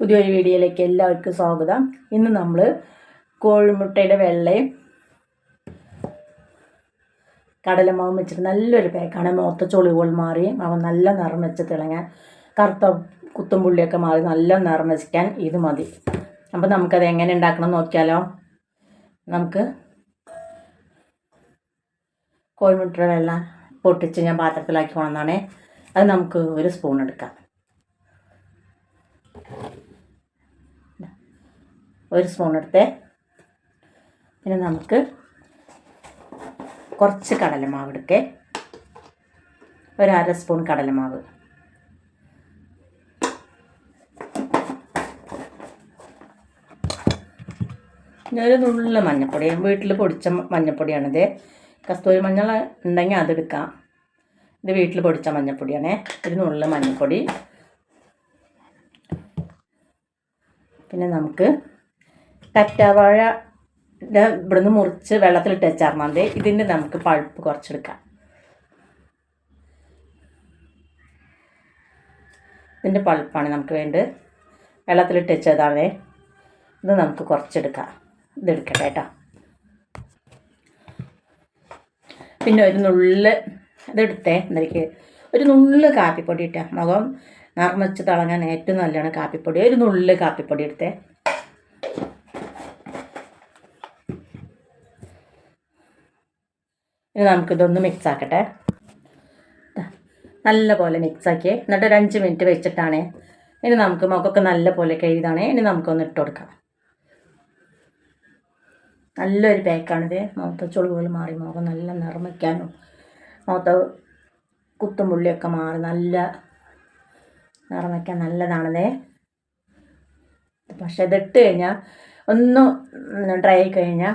പുതിയൊരു വീഡിയോയിലേക്ക് എല്ലാവർക്കും സ്വാഗതം. ഇന്ന് നമ്മൾ കോഴിമുട്ടയുടെ വെള്ളയും കടലമാവും വെച്ചിട്ട് നല്ലൊരു പേക്കാണ്. മുഖത്ത ചൊളിവുകൾ മാറി അവൻ നല്ല നിറം വെച്ച് തിളങ്ങാൻ കറുത്ത കുത്തും പുള്ളിയൊക്കെ മാറി നല്ല നിറം വെച്ചാൽ ഇത് മതി. അപ്പോൾ നമുക്കത് എങ്ങനെ ഉണ്ടാക്കണം നോക്കിയാലോ? നമുക്ക് കോഴിമുട്ടയുടെ വെള്ളം പൊട്ടിച്ച് ഞാൻ പാത്രത്തിലാക്കി കൊണ്ടുവന്നാണേ. അത് നമുക്ക് ഒരു സ്പൂൺ എടുക്കാം. ഒരു സ്പൂൺ എടുത്തേ. പിന്നെ നമുക്ക് കുറച്ച് കടലമാവ് എടുക്കേ. ഒരു അര സ്പൂൺ കടലമാവ്. ഒരു നുള്ള മഞ്ഞപ്പൊടി. വീട്ടിൽ പൊടിച്ച മഞ്ഞപ്പൊടിയാണിത്. കസ്തൂരി മഞ്ഞൾ ഉണ്ടെങ്കിൽ അതെടുക്കാം ഇത് വീട്ടിൽ പൊടിച്ച മഞ്ഞപ്പൊടിയാണേ. ഒരു നുള്ള മഞ്ഞപ്പൊടി. പിന്നെ നമുക്ക് കറ്റാവാഴ ഇവിടുന്ന് മുറിച്ച് വെള്ളത്തിലിട്ട് വെച്ചാൽ മതി. ഇതിന്റെ നമുക്ക് പഴുപ്പ് കുറച്ചെടുക്കാം. ഇതിന്റെ പഴുപ്പാണ് നമുക്ക് വേണ്ടത്. വെള്ളത്തിലിട്ട് വെച്ചതാണേ. ഇത് നമുക്ക് കുറച്ചെടുക്കാം. ഇതെടുക്കട്ടെ കേട്ടോ. പിന്നെ ഒരു നുള്ള് ഇതെടുത്തേ എന്തായിരിക്കും ഒരു നുള്ള് കാപ്പിപ്പൊടി ഇട്ടാൽ മുഖം നർമ്മിച്ച് തിളങ്ങാൻ ഏറ്റവും നല്ലതാണ് കാപ്പിപ്പൊടി. ഒരു നുള്ള് കാപ്പിപ്പൊടി എടുത്തേ. ഇനി നമുക്കിതൊന്ന് മിക്സ് ആക്കട്ടെ. നല്ല പോലെ മിക്സ് ആക്കി എന്നിട്ട് ഒരു അഞ്ച് മിനിറ്റ് വെച്ചിട്ടാണ്. ഇനി നമുക്ക് മുഖമൊക്കെ നല്ല പോലെ കഴുതാണ് ഇനി നമുക്കൊന്ന് ഇട്ട് കൊടുക്കാം. നല്ലൊരു പാക്കാണിത് മുഖത്ത് ചുളിവുകൾ മാറി മുഖം നല്ല നിർമ്മിക്കാനും മുഖത്ത് കുത്തും പുള്ളിയൊക്കെ മാറി നല്ല നിർമ്മിക്കാൻ നല്ലതാണതേ. പക്ഷെ ഇതിട്ട് കഴിഞ്ഞാൽ ഒന്ന് ഡ്രൈ ആയി കഴിഞ്ഞാൽ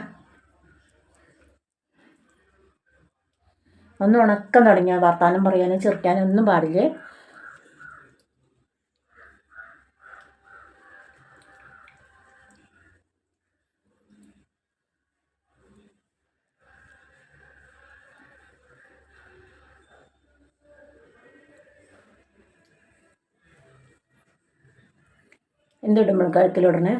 ഒന്ന് ഉണക്കം തുടങ്ങിയ? വർത്താനം പറയാനും ചെറുക്കാനും ഒന്നും പാടില്ലേ? എന്തിടുമ്പോൾ കഴുത്തിലിടണേ?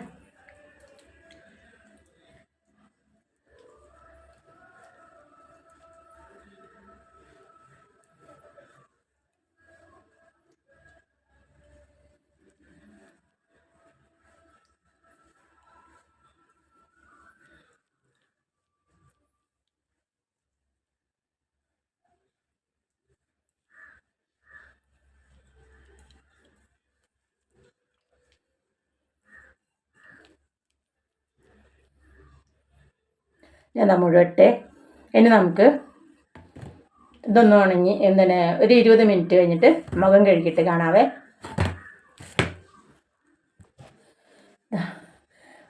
ഞാൻ മുഴുവട്ടെ. ഇനി നമുക്ക് ഇതൊന്നും ഉണങ്ങി എന്തിനെ ഒരു ഇരുപത് മിനിറ്റ് കഴിഞ്ഞിട്ട് മുഖം കഴുകിയിട്ട് കാണാവേ.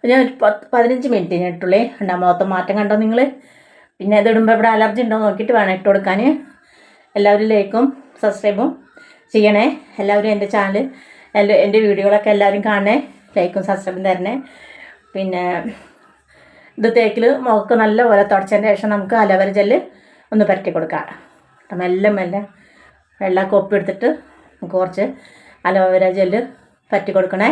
ഞാൻ ഒരു പത്ത് പതിനഞ്ച് മിനിറ്റ് ഞാൻ ഇട്ടുള്ളേ ഉണ്ടാ മുഖത്ത് മാറ്റം കണ്ടോ നിങ്ങൾ പിന്നെ ഇതിടുമ്പോൾ ഇവിടെ അലർജി ഉണ്ടോ നോക്കിയിട്ട് വേണം ഇട്ട് കൊടുക്കാൻ എല്ലാവരും ലൈക്കും സബ്സ്ക്രൈബും ചെയ്യണേ. എല്ലാവരും എന്റെ ചാനൽ എന്റെ വീഡിയോകളൊക്കെ എല്ലാവരും കാണണേ. ലൈക്കും സബ്സ്ക്രൈബും തരണേ. പിന്നെ ഇത് തേക്കിൽ മുഖക്ക് നല്ലപോലെ തുടച്ചതിന്റെ ശേഷം നമുക്ക് അലവര ജെല്ല് ഒന്ന് പരട്ടി കൊടുക്കാം. മെല്ലെ മെല്ലെ വെള്ളം കൊപ്പി എടുത്തിട്ട് നമുക്ക് കുറച്ച് അലോവേര ജെല്ല് പറ്റി കൊടുക്കണേ.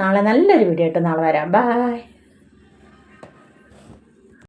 നാളെ നല്ലൊരു വീഡിയോ ആയിട്ട് നാളെ വരാം. ബായ്